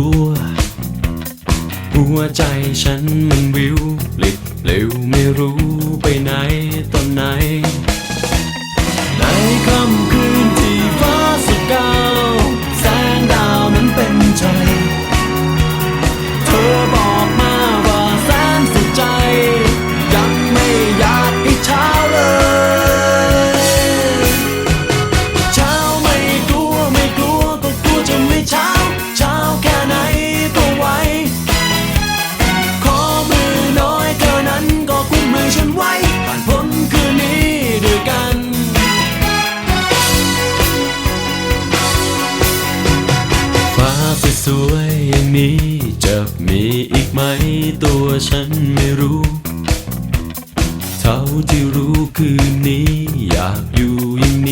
ัว หัวใจฉันมันวิวลิบเร็วไม่รู้ไปไหน สวยอย่างนี้จะมีอีกไหมตัวฉันไม่รู้ เท่าที่รู้คืนนี้อยากอยู่อย่างนี้